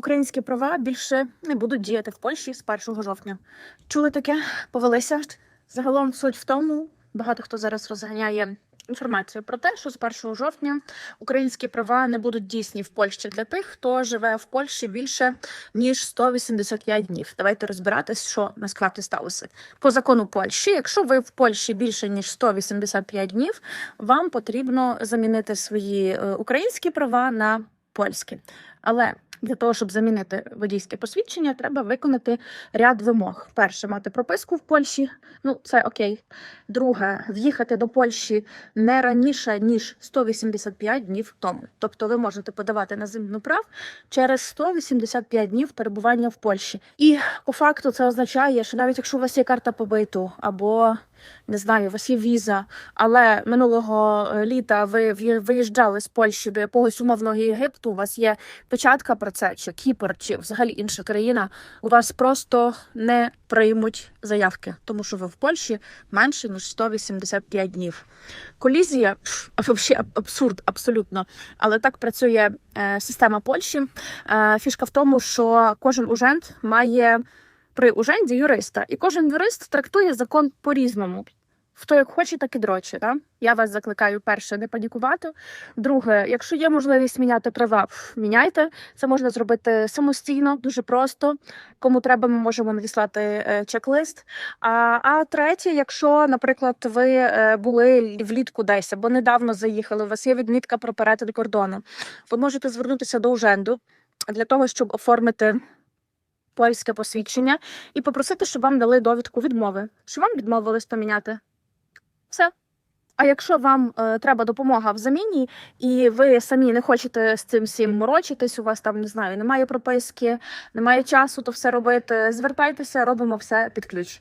Українські права більше не будуть діяти в Польщі з 1 жовтня. Чули таке? Повелися. Загалом суть в тому, багато хто зараз розганяє інформацію про те, що з 1 жовтня українські права не будуть дійсні в Польщі для тих, хто живе в Польщі більше ніж 185 днів. Давайте розбиратись, що насправді сталося. По закону Польщі, якщо ви в Польщі більше ніж 185 днів, вам потрібно замінити свої е, українські права на польські. Але для того, щоб замінити водійське посвідчення, треба виконати ряд вимог. Перше, мати прописку в Польщі. Ну, це окей. Друге, в'їхати до Польщі не раніше ніж 185 днів тому. Тобто, ви можете подавати на заміну прав через 185 днів перебування в Польщі. І по факту це означає, що навіть якщо у вас є карта побиту або не знаю, у вас є віза, але минулого е, літа ви виїжджали з Польщі до якогось умовного Єгипту, у вас є печатка про це, чи Кіпр, чи взагалі інша країна, у вас просто не приймуть заявки, тому що ви в Польщі менше ніж 185 днів. Колізія взагалі абсурд, абсолютно. Але так працює е, система Польщі. Е, фішка в тому, що кожен ужент має при уженді юриста, і кожен юрист трактує закон по-різному. Хто як хоче, так і дроче. Да? Я вас закликаю перше не панікувати. Друге, якщо є можливість міняти права, міняйте. Це можна зробити самостійно, дуже просто. Кому треба, ми можемо надіслати е, чек-лист. А, а третє, якщо, наприклад, ви е, були влітку десь або недавно заїхали, у вас є відмітка про перетин кордону, ви можете звернутися до уженду для того, щоб оформити польське посвідчення і попросити, щоб вам дали довідку відмови, що вам відмовились поміняти. Все. А якщо вам е, треба допомога в заміні, і ви самі не хочете з цим всім морочитись, у вас там не знаю, немає прописки, немає часу то все робити. Звертайтеся, робимо все під ключ.